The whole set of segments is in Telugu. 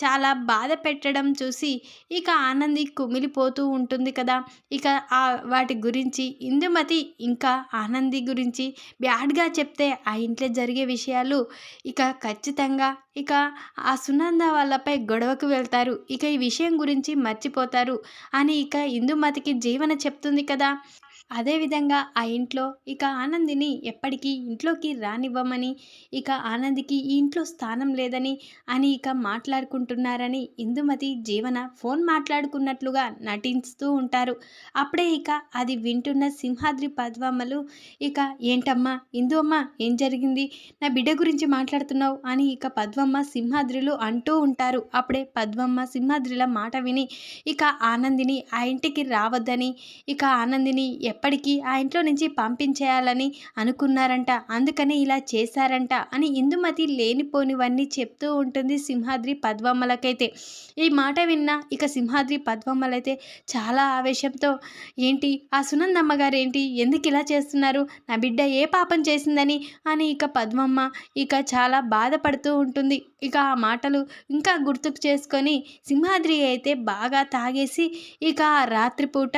చాలా బాధ పెట్టడం చూసి ఇక ఆనంది కుమిలిపోతూ ఉంటుంది కదా. ఇక ఆ వాటి గురించి ఇందుమతి ఇంకా ఆనంది గురించి బ్యాడ్గా చెప్తే ఆ ఇంట్లో జరిగే విషయాలు ఇక ఖచ్చితంగా ఇక ఆ సునంద వాళ్ళపై గొడవకు వెళ్తారు. ఇక ఈ విషయం గురించి మర్చిపోతారు అని ఇక ఇందుమతికి జీవన చెప్తుంది కదా. అదేవిధంగా ఆ ఇంట్లో ఇక ఆనందిని ఎప్పటికీ ఇంట్లోకి రానివ్వమని ఇక ఆనందికి ఈ ఇంట్లో స్థానం లేదని అని ఇక మాట్లాడుకుంటున్నారని ఇందుమతి జీవన ఫోన్ మాట్లాడుకున్నట్లుగా నటిస్తూ ఉంటారు. అప్పుడే ఇక అది వింటున్న సింహాద్రి పద్మమ్మలు ఇక ఏంటమ్మా ఇందు అమ్మ ఏం జరిగింది? నా బిడ్డ గురించి మాట్లాడుతున్నావు అని ఇక పద్మమ్మ సింహాద్రిలు అంటూ ఉంటారు. అప్పుడే పద్మమ్మ సింహాద్రిల మాట విని ఇక ఆనందిని ఆ ఇంటికి రావద్దని ఇక ఆనందిని ఎప్పటికీ ఆ ఇంట్లో నుంచి పంపించేయాలని అనుకున్నారంట. అందుకనే ఇలా చేశారంట అని ఇందుమతి లేనిపోనివన్నీ చెప్తూ ఉంటుంది సింహాద్రి పద్మమ్మలకైతే. ఈ మాట విన్న ఇక సింహాద్రి పద్మమ్మలైతే చాలా ఆవేశంతో ఏంటి? ఆ సునందమ్మ గారు ఏంటి ఎందుకు ఇలా చేస్తున్నారు? నా బిడ్డ ఏ పాపం చేసిందని? అని ఇక పద్మమ్మ ఇక చాలా బాధపడుతూ ఉంటుంది. ఇక ఆ మాటలు ఇంకా గుర్తుకు చేసుకొని సింహాద్రి అయితే బాగా తాగేసి ఇక ఆ రాత్రిపూట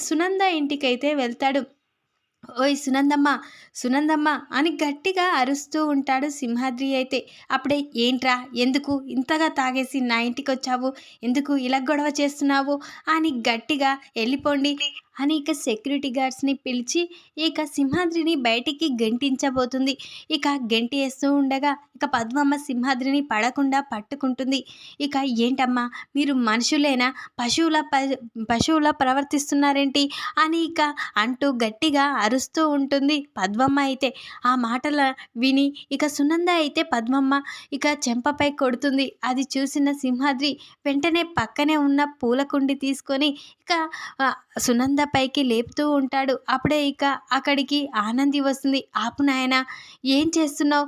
సునంద ఇంటికైతే వెళ్తాడు. ఓయ్ సునందమ్మ సునందమ్మ అని గట్టిగా అరుస్తూ ఉంటాడు సింహాద్రి అయితే. అప్పుడే ఏంట్రా ఎందుకు ఇంతగా తాగేసి నా ఇంటికి వచ్చావు ఎందుకు ఇలా గొడవ చేస్తున్నావు? అని గట్టిగా వెళ్ళిపోండి అని ఇక సెక్యూరిటీ గార్డ్స్ని పిలిచి ఇక సింహాద్రిని బయటికి గెంటించబోతుంది. ఇక గెంటి వేస్తూ ఉండగా ఇక పద్మమ్మ సింహాద్రిని పడకుండా పట్టుకుంటుంది. ఇక ఏంటమ్మా మీరు మనుషులైనా? పశువుల పశువుల ప్రవర్తిస్తున్నారేంటి? అని ఇక అంటూ గట్టిగా అరుస్తూ ఉంటుంది పద్మమ్మ అయితే. ఆ మాటల విని ఇక సునంద అయితే పద్మమ్మ ఇక చెంపపై కొడుతుంది. అది చూసిన సింహాద్రి వెంటనే పక్కనే ఉన్న పూలకుండి తీసుకొని ఇక సునంద పైకి లేపుతూ ఉంటాడు. అప్పుడే ఇక అక్కడికి ఆనంది వస్తుంది. ఆపు నాయన ఏం చేస్తున్నావు?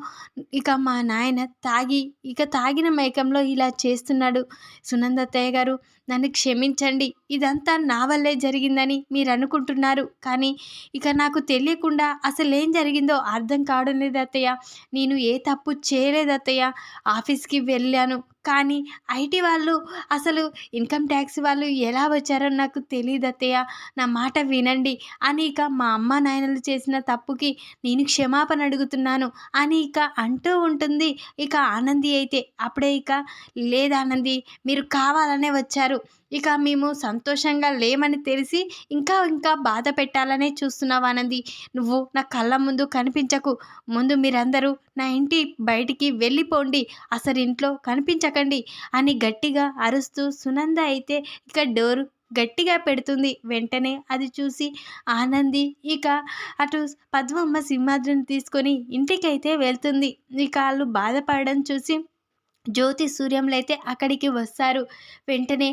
ఇక మా నాయన తాగి ఇక తాగిన మైకంలో ఇలా చేస్తున్నాడు. సునందత్తయ్య గారు నన్ను క్షమించండి. ఇదంతా నా వల్లే జరిగిందని మీరు అనుకుంటున్నారు. కానీ ఇక నాకు తెలియకుండా అసలు ఏం జరిగిందో అర్థం కావడం లేదు అత్తయ్య. నేను ఏ తప్పు చేయలేదు అత్తయ్య. ఆఫీస్కి వెళ్ళాను. కానీ ఐటీ వాళ్ళు అసలు ఇన్కమ్ ట్యాక్స్ వాళ్ళు ఎలా వచ్చారో నాకు తెలియదు అత్తయ్య. నా మాట వినండి. అని ఇక మా అమ్మ నాయనలు చేసిన తప్పుకి నేను క్షమాపణ అడుగుతున్నాను. అని ఇక అంటూ ఉంటుంది. ఇక ఆనంది అయితే అప్పుడే ఇక లేదానంది మీరు కావాలనే వచ్చారు. ఇక మేము సంతోషంగా లేమని తెలిసి ఇంకా ఇంకా బాధ పెట్టాలనే చూస్తున్నావు ఆనంది. నువ్వు నా కళ్ళ ముందు కనిపించకు. ముందు మీరందరూ నా ఇంటి బయటికి వెళ్ళిపోండి. అసలు ఇంట్లో కనిపించకండి అని గట్టిగా అరుస్తూ సునంద అయితే ఇక డోరు గట్టిగా పెడుతుంది. వెంటనే అది చూసి ఆనంది ఇక అటు పద్మమ్మ సింహాద్రిని తీసుకొని ఇంటికైతే వెళ్తుంది. ఇక వాళ్ళు బాధపడడం చూసి జ్యోతి సూర్యంలో అయితే అక్కడికి వస్తారు. వెంటనే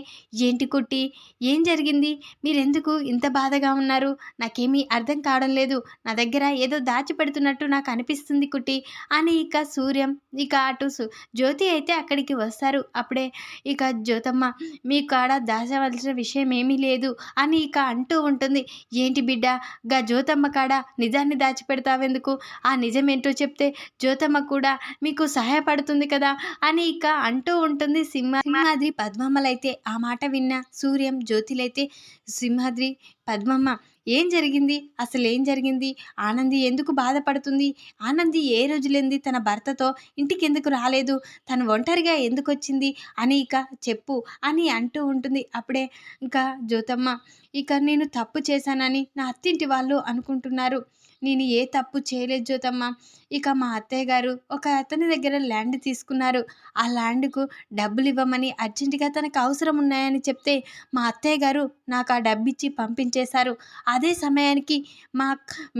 ఏంటి కుట్టి? ఏం జరిగింది? మీరెందుకు ఇంత బాధగా ఉన్నారు? నాకేమీ అర్థం కావడం లేదు. నా దగ్గర ఏదో దాచిపెడుతున్నట్టు నాకు అనిపిస్తుంది కుట్టి అని ఇక సూర్యం ఇక అటు జ్యోతి అయితే అక్కడికి వస్తారు. అప్పుడే ఇక జ్యోతమ్మ మీ కాడ దాచవలసిన విషయం ఏమీ లేదు అని ఇక అంటూ ఉంటుంది. ఏంటి బిడ్డ? గా జ్యోతమ్మ కాడ నిజాన్ని దాచిపెడతావెందుకు ఆ నిజమేంటో చెప్తే జ్యోతమ్మ కూడా మీకు సహాయపడుతుంది కదా అని అని ఇక అంటూ ఉంటుంది సింహ సింహాద్రి పద్మమ్మలైతే. ఆ మాట విన్న సూర్యం జ్యోతిలైతే సింహాద్రి పద్మమ్మ ఏం జరిగింది? అసలు ఏం జరిగింది? ఆనంది ఎందుకు బాధపడుతుంది? ఆనంది ఏ రోజులేంది తన భర్తతో ఇంటికి ఎందుకు రాలేదు? తను ఒంటరిగా ఎందుకు వచ్చింది? అని ఇక చెప్పు అని అంటూ ఉంటుంది. అప్పుడే ఇంకా జ్యోతమ్మ ఇక నేను తప్పు చేశానని నా అత్తింటి వాళ్ళు అనుకుంటున్నారు. నేను ఏ తప్పు చేయలేదు జ్యోతమ్మ. ఇక మా అత్తయ్య గారు ఒక అతని దగ్గర ల్యాండ్ తీసుకున్నారు. ఆ ల్యాండ్కు డబ్బులు ఇవ్వమని అర్జెంటుగా తనకు అవసరం ఉన్నాయని చెప్తే మా అత్తయ్య గారు నాకు ఆ డబ్బు ఇచ్చి పంపించేశారు. అదే సమయానికి మా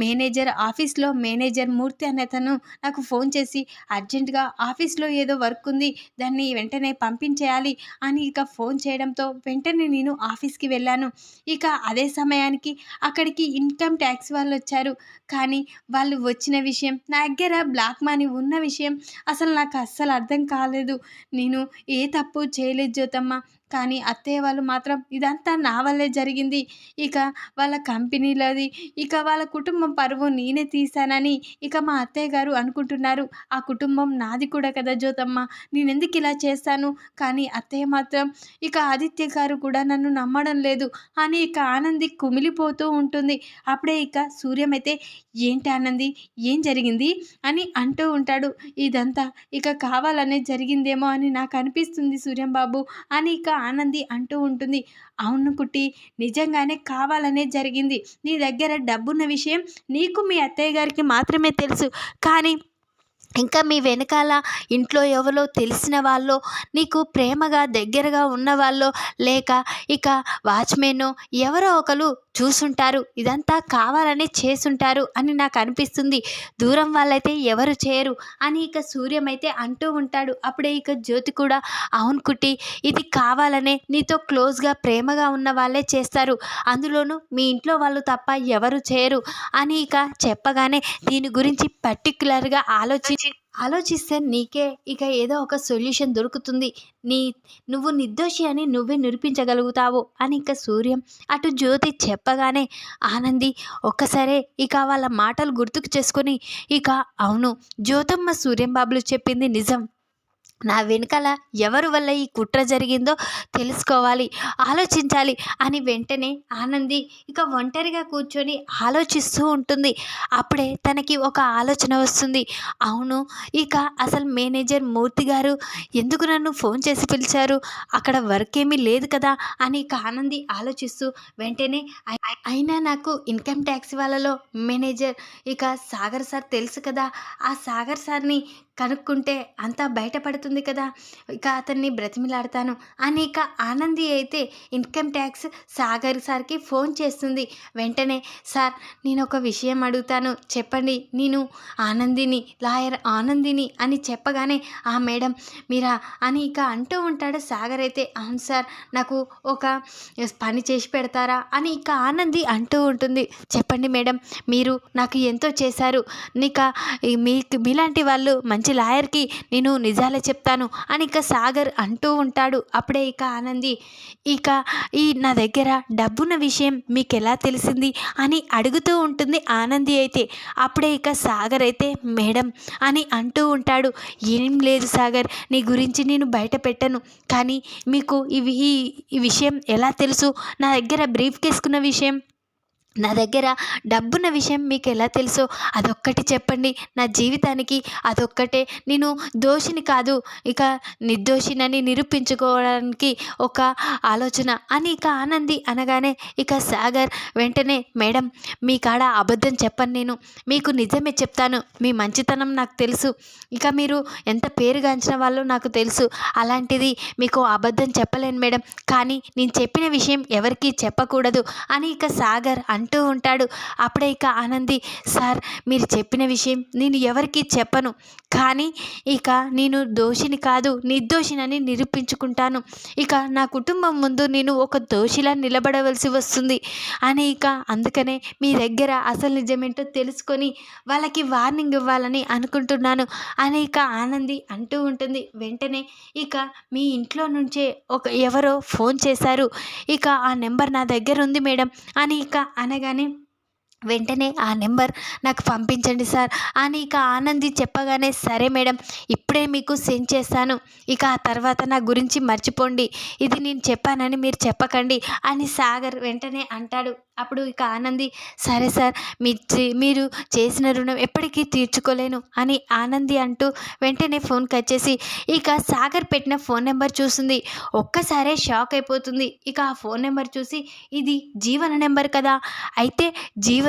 మేనేజర్ ఆఫీస్లో మేనేజర్ మూర్తి అనే అతను నాకు ఫోన్ చేసి అర్జెంటుగా ఆఫీస్లో ఏదో వర్క్ ఉంది దాన్ని వెంటనే పంపించేయాలి అని ఇక ఫోన్ చేయడంతో వెంటనే నేను ఆఫీస్కి వెళ్ళాను. ఇక అదే సమయానికి అక్కడికి ఇన్కమ్ ట్యాక్స్ వాళ్ళు వచ్చారు కానీ వాళ్ళు వచ్చిన విషయం నా దగ్గర బ్లాక్ మనీ ఉన్న విషయం అసలు నాకు అస్సలు అర్థం కాలేదు. నేను ఏ తప్పు చేయలేదు జ్యోతమ్మ. కానీ అత్తయ్య వాళ్ళు మాత్రం ఇదంతా నా వల్లే జరిగింది. ఇక వాళ్ళ కంపెనీలది ఇక వాళ్ళ కుటుంబం పరువు నేనే తీశానని ఇక మా అత్తయ్య గారు అనుకుంటున్నారు. ఆ కుటుంబం నాది కూడా కదా జ్యోతమ్మ. నేను ఎందుకు ఇలా చేస్తాను? కానీ అత్తయ్య మాత్రం ఇక ఆదిత్య గారు కూడా నన్ను నమ్మడం లేదు. అని ఇక ఆనంది కుమిలిపోతూ ఉంటుంది. అప్పుడే ఇక సూర్యం అయితే ఏంటి ఆనంది? ఏం జరిగింది? అని అంటూ ఉంటాడు. ఇదంతా ఇక కావాలనే జరిగిందేమో అని నాకు అనిపిస్తుంది సూర్యం బాబు అని ఇక ఆనంది అంటూ ఉంటుంది. అవును కుట్టి నిజంగానే కావాలనే జరిగింది. నీ దగ్గర డబ్బున్న విషయం నీకు మీ అత్తయ్య గారికి మాత్రమే తెలుసు. కానీ ఇంకా మీ వెనకాల ఇంట్లో ఎవరో తెలిసిన వాళ్ళు నీకు ప్రేమగా దగ్గరగా ఉన్నవాళ్ళు లేక ఇక వాచ్మెన్ ఎవరో ఒకరు చూసుంటారు ఇదంతా కావాలని చేసుంటారు అని నాకు అనిపిస్తుంది. దూరం వాళ్ళైతే ఎవరు చేయరు అని ఇక సూర్యం అయితే అంటూ ఉంటాడు. అప్పుడే ఇక జ్యోతి కూడా అవును కుట్టి ఇది కావాలనే నీతో క్లోజ్గా ప్రేమగా ఉన్న వాళ్ళే చేస్తారు. అందులోనూ మీ ఇంట్లో వాళ్ళు తప్ప ఎవరు చేయరు అని ఇక చెప్పగానే దీని గురించి పర్టికులర్గా ఆలోచించి ఆలోచిస్తే నీకే ఇక ఏదో ఒక సొల్యూషన్ దొరుకుతుంది. నీ నువ్వు నిర్దోషి అని నువ్వే నిరూపించగలుగుతావు అని ఇక సూర్యం అటు జ్యోతి చెప్పగానే ఆనంది ఒక్కసారే ఇక వాళ్ళ మాటలు గుర్తుకు చేసుకొని ఇక అవును జ్యోతమ్మ సూర్యం బాబులు చెప్పింది నిజం. నా వెనకాల ఎవరి వల్ల ఈ కుట్ర జరిగిందో తెలుసుకోవాలి ఆలోచించాలి అని వెంటనే ఆనంది ఇక ఒంటరిగా కూర్చొని ఆలోచిస్తూ ఉంటుంది. అప్పుడే తనకి ఒక ఆలోచన వస్తుంది. అవును ఇక అసలు మేనేజర్ మూర్తి గారు ఎందుకు నన్ను ఫోన్ చేసి పిలిచారు? అక్కడ వర్క్ ఏమీ లేదు కదా అని ఇక ఆనంది ఆలోచిస్తూ వెంటనే అయినా నాకు ఇన్కమ్ ట్యాక్స్ వాళ్ళలో మేనేజర్ ఇక సాగర్ సార్ తెలుసు కదా ఆ సాగర్ సార్ని కనుక్కుంటే అంతా బయటపడుతుంది కదా. ఇక అతన్ని బ్రతిమిలాడతాను. అని ఇక ఆనంది అయితే ఇన్కమ్ ట్యాక్స్ సాగర్ సార్కి ఫోన్ చేస్తుంది. వెంటనే సార్ నేను ఒక విషయం అడుగుతాను. చెప్పండి. నేను ఆనందిని లాయర్ ఆనందిని అని చెప్పగానే ఆ మేడం మీరా అని ఇక అంటూ ఉంటాడు సాగర్ అయితే. అవును సార్ నాకు ఒక పని చేసి పెడతారా? అని ఇక ఆనంది అంటూ ఉంటుంది. చెప్పండి మేడం మీరు నాకు ఎంతో చేశారు. నీక మీకు మీలాంటి వాళ్ళు మంచి లాయర్కి నేను నిజాలే చెప్తాను అని ఇక సాగర్ అంటూ ఉంటాడు. అప్పుడే ఇక ఆనంది ఇక ఈ నా దగ్గర డబ్బున్న విషయం మీకు ఎలా తెలిసింది అని అడుగుతూ ఉంటుంది ఆనంది అయితే. అప్పుడే ఇక సాగర్ అయితే మేడం అని అంటూ ఉంటాడు. ఏం లేదు సాగర్ నీ గురించి నేను బయట పెట్టను. కానీ మీకు ఇవి ఈ ఈ విషయం ఎలా తెలుసు? నా దగ్గర బ్రీఫ్ కేసుకున్న విషయం నా దగ్గర డబ్బున్న విషయం మీకు ఎలా తెలుసో అదొక్కటి చెప్పండి. నా జీవితానికి అదొక్కటే. నేను దోషిని కాదు ఇక నిర్దోషినని నిరూపించుకోవడానికి ఒక ఆలోచన. అని ఇక ఆనంది అనగానే ఇక సాగర్ వెంటనే మేడం మీ కాడ అబద్ధం చెప్పను నేను. మీకు నిజమే చెప్తాను. మీ మంచితనం నాకు తెలుసు. ఇక మీరు ఎంత పేరుగాంచిన వాళ్ళు నాకు తెలుసు. అలాంటిది మీకు అబద్ధం చెప్పలేను మేడం. కానీ నేను చెప్పిన విషయం ఎవరికీ చెప్పకూడదు. అని ఇక సాగర్ అంటూ ఉంటాడు. అప్పుడే ఇక ఆనంది సార్ మీరు చెప్పిన విషయం నేను ఎవరికీ చెప్పను. కానీ ఇక నేను దోషిని కాదు నిర్దోషినని నిరూపించుకుంటాను. ఇక నా కుటుంబం ముందు నేను ఒక దోషిలా నిలబడవలసి వస్తుంది అని ఇక అందుకనే మీ దగ్గర అసలు నిజమేంటో తెలుసుకొని వాళ్ళకి వార్నింగ్ ఇవ్వాలని అనుకుంటున్నాను అని ఇక ఆనంది అంటూ ఉంటుంది. వెంటనే ఇక మీ ఇంట్లో నుంచే ఒక ఎవరో ఫోన్ చేశారు. ఇక ఆ నెంబర్ నా దగ్గర ఉంది మేడం అని ఇక అనగానే వెంటనే ఆ నెంబర్ నాకు పంపించండి సార్ అని ఇక ఆనంది చెప్పగానే సరే మేడం ఇప్పుడే మీకు సెండ్ చేస్తాను. ఇక ఆ తర్వాత నా గురించి మర్చిపోండి. ఇది నేను చెప్పానని మీరు చెప్పకండి అని సాగర్ వెంటనే అంటాడు. అప్పుడు ఇక ఆనంది సరే సార్ మీ మీరు చేసిన రుణం ఎప్పటికీ తీర్చుకోలేను అని ఆనంది అంటూ వెంటనే ఫోన్ కట్ చేసి ఇక సాగర్ పెట్టిన ఫోన్ నెంబర్ చూస్తుంది ఒక్కసారే షాక్ అయిపోతుంది. ఇక ఆ ఫోన్ నెంబర్ చూసి ఇది జీవన నెంబర్ కదా. అయితే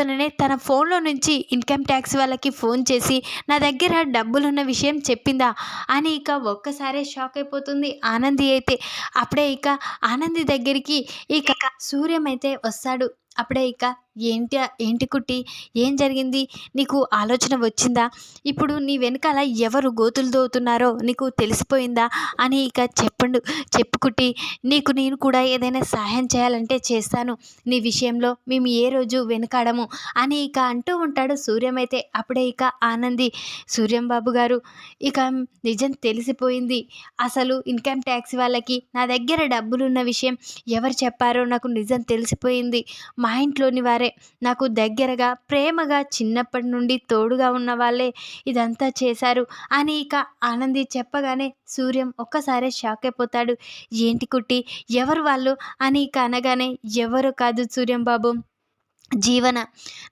వెంటనే తన ఫోన్లో నుంచి ఇన్కమ్ ట్యాక్స్ వాళ్ళకి ఫోన్ చేసి నా దగ్గర డబ్బులున్న విషయం చెప్పిందా? అని ఇక ఒక్కసారే షాక్ అయిపోతుంది ఆనంది అయితే. అప్పుడే ఇక ఆనంది దగ్గరికి ఇక సూర్యం అయితే వస్తాడు. అప్పుడే ఇక ఏంటి ఏంటి కుట్టి? ఏం జరిగింది? నీకు ఆలోచన వచ్చిందా? ఇప్పుడు నీ వెనకాల ఎవరు గోతులు దోవుతున్నారో నీకు తెలిసిపోయిందా? అని ఇక చెప్పండు. చెప్పుకుట్టి నీకు నేను కూడా ఏదైనా సహాయం చేయాలంటే చేస్తాను. నీ విషయంలో మేము ఏ రోజు వెనకాడము? అని ఇక అంటూ ఉంటాడు సూర్యం అయితే. అప్పుడే ఇక ఆనంది సూర్యం బాబు గారు ఇక నిజం తెలిసిపోయింది. అసలు ఇన్కమ్ ట్యాక్స్ వాళ్ళకి నా దగ్గర డబ్బులున్న విషయం ఎవరు చెప్పారో నాకు నిజం తెలిసిపోయింది. మా ఇంట్లోని వారు నాకు దగ్గరగా ప్రేమగా చిన్నప్పటి నుండి తోడుగా ఉన్న వాళ్ళే ఇదంతా చేశారు అని ఇక ఆనంది చెప్పగానే సూర్యం ఒక్కసారే షాక్ అయిపోతాడు. ఏంటి కుట్టి ఎవరు వాళ్ళు? అని ఇక అనగానే ఎవరు కాదు సూర్యం బాబు. జీవన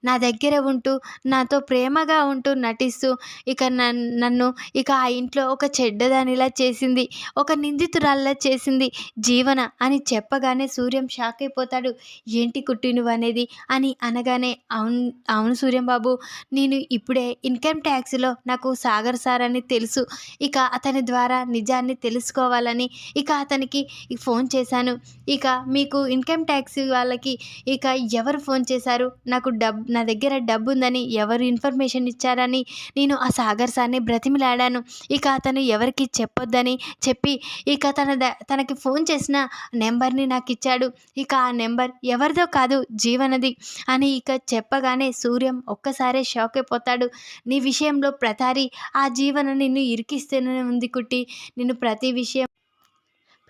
నా దగ్గర ఉంటూ నాతో ప్రేమగా ఉంటూ నటిస్తూ ఇక నన్ను ఇక ఆ ఇంట్లో ఒక చెడ్డదానిలా చేసింది ఒక నిందితురాల్లా చేసింది జీవన అని చెప్పగానే సూర్యం షాక్ అయిపోతాడు. ఏంటి కుట్టి నువ్వు అనేది? అని అనగానే అవును అవును సూర్యం బాబు నేను ఇప్పుడే ఇన్కమ్ ట్యాక్స్లో నాకు సాగర్ సార్ అని తెలుసు. ఇక అతని ద్వారా నిజాన్ని తెలుసుకోవాలని ఇక అతనికి ఫోన్ చేశాను. ఇక మీకు ఇన్కమ్ ట్యాక్స్ వాళ్ళకి ఇక ఎవరు ఫోన్ చేశారు? చేశారు. నాకు డబ్ నా దగ్గర డబ్బు ఉందని ఎవరు ఇన్ఫర్మేషన్ ఇచ్చారని నేను ఆ సాగర్ సార్ని బ్రతిమిలాడాను. ఇక అతను ఎవరికి చెప్పొద్దని చెప్పి ఇక తన ద తనకి ఫోన్ చేసిన నెంబర్ని నాకు ఇచ్చాడు. ఇక ఆ నెంబర్ ఎవరిదో కాదు జీవనది అని ఇక చెప్పగానే సూర్యం ఒక్కసారే షాక్ అయిపోతాడు. నీ విషయంలో ప్రతారి ఆ జీవన నిన్ను ఇరికిస్తూనే ఉంది కుట్టి. నిన్ను ప్రతి విషయం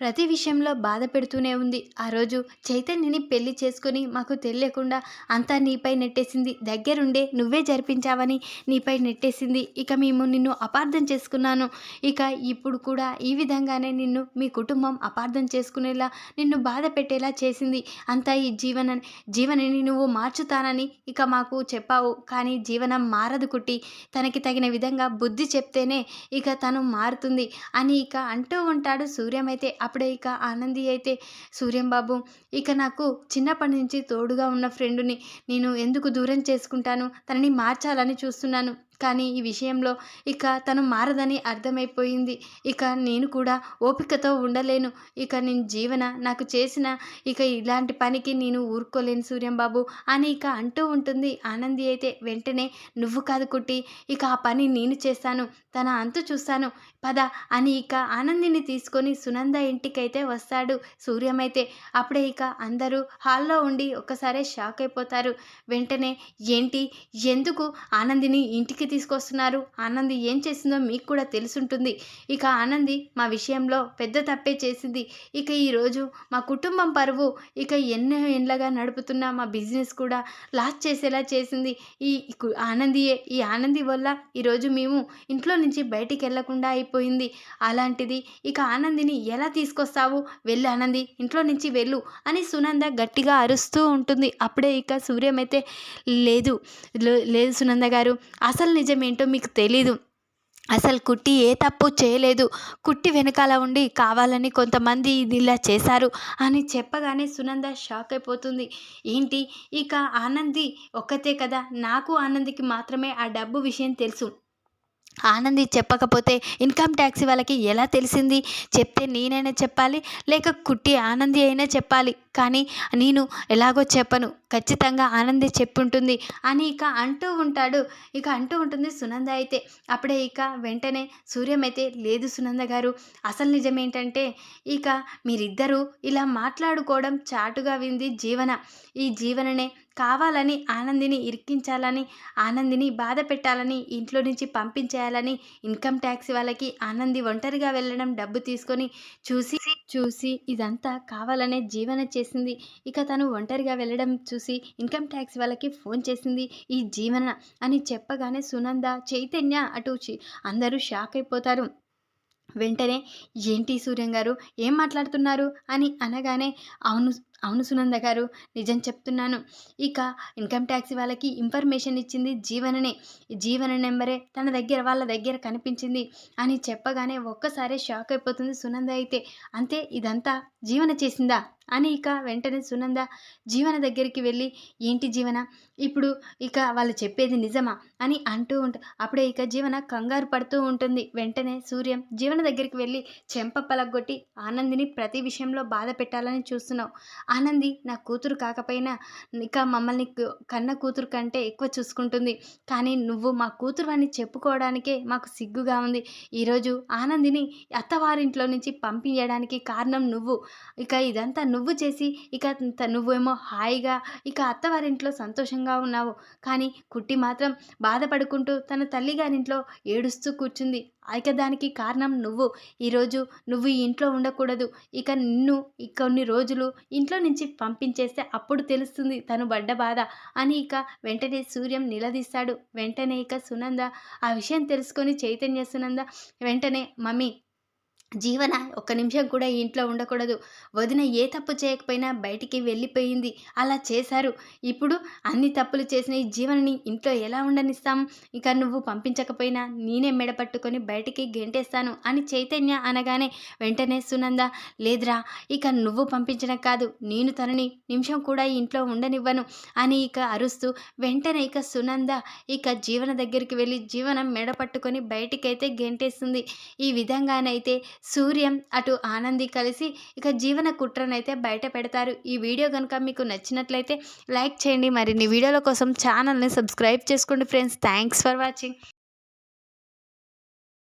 ప్రతి విషయంలో బాధ పెడుతూనే ఉంది. ఆ రోజు చైతన్యని పెళ్ళి చేసుకుని మాకు తెలియకుండా అంతా నీపై నెట్టేసింది. దగ్గరుండే నువ్వే జరిపించావని నీపై నెట్టేసింది. ఇక మేము నిన్ను అపార్థం చేసుకున్నాను. ఇక ఇప్పుడు కూడా ఈ విధంగానే నిన్ను మీ కుటుంబం అపార్థం చేసుకునేలా నిన్ను బాధ పెట్టేలా చేసింది. అంతా ఈ జీవన జీవనని నువ్వు మార్చుతానని ఇక మాకు చెప్పావు. కానీ జీవనం మారదు కుట్టి తనకి తగిన విధంగా బుద్ధి చెప్తేనే ఇక తను మారుతుంది అని ఇక అంటూ ఉంటాడు సూర్యమైతే. అప్పుడే ఇక ఆనంది అయితే సూర్యం బాబు ఇక నాకు చిన్నప్పటి నుంచి తోడుగా ఉన్న ఫ్రెండుని నేను ఎందుకు దూరం చేసుకుంటాను? తనని మార్చాలని చూస్తున్నాను. కానీ ఈ విషయంలో ఇక తను మారదని అర్థమైపోయింది. ఇక నేను కూడా ఓపికతో ఉండలేను. ఇక నేను జీవన నాకు చేసిన ఇక ఇలాంటి పనికి నేను ఊరుకోలేను సూర్యంబాబు అని ఇక అంటూ ఉంటుంది. ఆనంది అయితే వెంటనే నువ్వు కాదు కుట్టి ఇక ఆ పని నేను చేస్తాను తన అంతు చూస్తాను పద అని ఇక ఆనందిని తీసుకొని సునంద ఇంటికైతే వస్తాడు. సూర్యమైతే అప్పుడే ఇక అందరూ హాల్లో ఉండి ఒక్కసారే షాక్ అయిపోతారు. వెంటనే ఏంటి? ఎందుకు ఆనందిని ఇంటికి తీసుకొస్తున్నారు. ఆనంది ఏం చేసిందో మీకు కూడా తెలుసుంటుంది. ఇక ఆనంది మా విషయంలో పెద్ద తప్పే చేసింది. ఇక ఈరోజు మా కుటుంబం పరువు. ఇక ఎన్నో ఎండ్లగా నడుపుతున్న మా బిజినెస్ కూడా లాస్ చేసేలా చేసింది. ఈ ఆనందియే. ఈ ఆనంది వల్ల ఈరోజు మేము ఇంట్లో నుంచి బయటికి వెళ్ళకుండా అయిపోయింది. అలాంటిది ఇక ఆనందిని ఎలా తీసుకొస్తావు? వెళ్ళు ఆనంది ఇంట్లో నుంచి వెళ్ళు అని సునంద గట్టిగా అరుస్తూ ఉంటుంది. అప్పుడే ఇక సూర్యం అయితే లేదు లేదు సునంద గారు అసలు నిజమేంటో మీకు తెలీదు. అసలు కుట్టి ఏ తప్పు చేయలేదు. కుట్టి వెనకాల ఉండి కావాలని కొంతమంది ఇది ఇలా చేశారు అని చెప్పగానే సునంద షాక్ అయిపోతుంది. ఏంటి? ఇక ఆనంది ఒక్కతే కదా? నాకు ఆనందికి మాత్రమే ఆ డబ్బు విషయం తెలుసు. ఆనంది చెప్పకపోతే ఇన్కమ్ ట్యాక్స్ వాళ్ళకి ఎలా తెలిసింది? చెప్తే నేనైనా చెప్పాలి లేక కుట్టి ఆనంది అయినా చెప్పాలి. కానీ నేను ఎలాగో చెప్పను. ఖచ్చితంగా ఆనంది చెప్పుంటుంది అని ఇక అంటూ ఉంటాడు. ఇక అంటూ ఉంటుంది సునంద అయితే. అప్పుడే ఇక వెంటనే సూర్యం అయితే లేదు సునంద గారు అసలు నిజమేంటంటే ఇక మీరిద్దరూ ఇలా మాట్లాడుకోవడం చాటుగా వింది జీవన. ఈ జీవననే కావాలని ఆనందిని ఇరికించాలని ఆనందిని బాధ పెట్టాలని ఇంట్లో నుంచి పంపించేయాలని ఇన్కమ్ ట్యాక్స్ వాళ్ళకి ఆనంది ఒంటరిగా వెళ్ళడం డబ్బు తీసుకొని చూసి చూసి ఇదంతా కావాలనే జీవన చేసింది. ఇక తను ఒంటరిగా వెళ్ళడం చూసి ఇన్కమ్ ట్యాక్స్ వాళ్ళకి ఫోన్ చేసింది ఈ జీవన అని చెప్పగానే సునంద చైతన్య అటు అందరూ షాక్ అయిపోతారు. వెంటనే ఏంటి సూర్యం గారు ఏం మాట్లాడుతున్నారు? అని అనగానే అవును అవును సునంద గారు నిజం చెప్తున్నాను. ఇక ఇన్కమ్ ట్యాక్స్ వాళ్ళకి ఇన్ఫర్మేషన్ ఇచ్చింది జీవననే. జీవన నెంబరే తన దగ్గర వాళ్ళ దగ్గర కనిపించింది అని చెప్పగానే ఒక్కసారే షాక్ అయిపోతుంది సునంద అయితే. అంతే ఇదంతా జీవన చేసిందా? అని ఇక వెంటనే సునంద జీవన దగ్గరికి వెళ్ళి ఏంటి జీవన? ఇప్పుడు ఇక వాళ్ళు చెప్పేది నిజమా? అని అంటూ ఉంటా అప్పుడే ఇక జీవన కంగారు పడుతూ ఉంటుంది. వెంటనే సూర్యం జీవన దగ్గరికి వెళ్ళి చెంప పలగొట్టి ఆనందిని ప్రతి విషయంలో బాధ పెట్టాలని చూస్తున్నావు. ఆనంది నా కూతురు కాకపోయినా ఇక మమ్మల్ని కన్న కూతురు కంటే ఎక్కువ చూసుకుంటుంది. కానీ నువ్వు మా కూతురు అని చెప్పుకోవడానికే మాకు సిగ్గుగా ఉంది. ఈరోజు ఆనందిని అత్తవారింట్లో నుంచి పంపించడానికి కారణం నువ్వు. ఇక ఇదంతా నువ్వు చేసి ఇక నువ్వేమో హాయిగా ఇక అత్తవారింట్లో సంతోషంగా ఉన్నావు. కానీ కుట్టి మాత్రం బాధపడుకుంటూ తన తల్లిగారింట్లో ఏడుస్తూ కూర్చుంది. ఇక దానికి కారణం నువ్వు. ఈరోజు నువ్వు ఈ ఇంట్లో ఉండకూడదు. ఇక నిన్ను ఈ కొన్ని రోజులు ఇంట్లో నుంచి పంపించేస్తే అప్పుడు తెలుస్తుంది తను పడ్డ బాధ అని ఇక వెంటనే సూర్యం నిలదీస్తాడు. వెంటనే ఇక సునంద ఆ విషయం తెలుసుకొని చైతన్య సునంద వెంటనే మమ్మీ జీవన ఒక్క నిమిషం కూడా ఇంట్లో ఉండకూడదు. వదిన ఏ తప్పు చేయకపోయినా బయటికి వెళ్ళిపోయింది. అలా చేశారు. ఇప్పుడు అన్ని తప్పులు చేసిన ఈ జీవనని ఇంట్లో ఎలా ఉండనిస్తాం? ఇక నువ్వు పంపించకపోయినా నేనే మెడపట్టుకొని బయటికి గెంటేస్తాను అని చైతన్య అనగానే వెంటనే సునంద లేదురా. ఇక నువ్వు పంపించడం కాదు. నేను తనని నిమిషం కూడా ఇంట్లో ఉండనివ్వను అని ఇక అరుస్తూ వెంటనే ఇక సునంద ఇక జీవన దగ్గరికి వెళ్ళి జీవనం మెడపట్టుకొని బయటికైతే గెంటేస్తుంది. ఈ విధంగానైతే సూర్యం అటు ఆనంది కలిసి ఇక జీవన కుట్రనైతే బయట పెడతారు. ఈ వీడియో కనుక మీకు నచ్చినట్లయితే లైక్ చేయండి. మరిన్ని వీడియోల కోసం ఛానల్ని సబ్స్క్రైబ్ చేసుకోండి ఫ్రెండ్స్. Thanks for watching.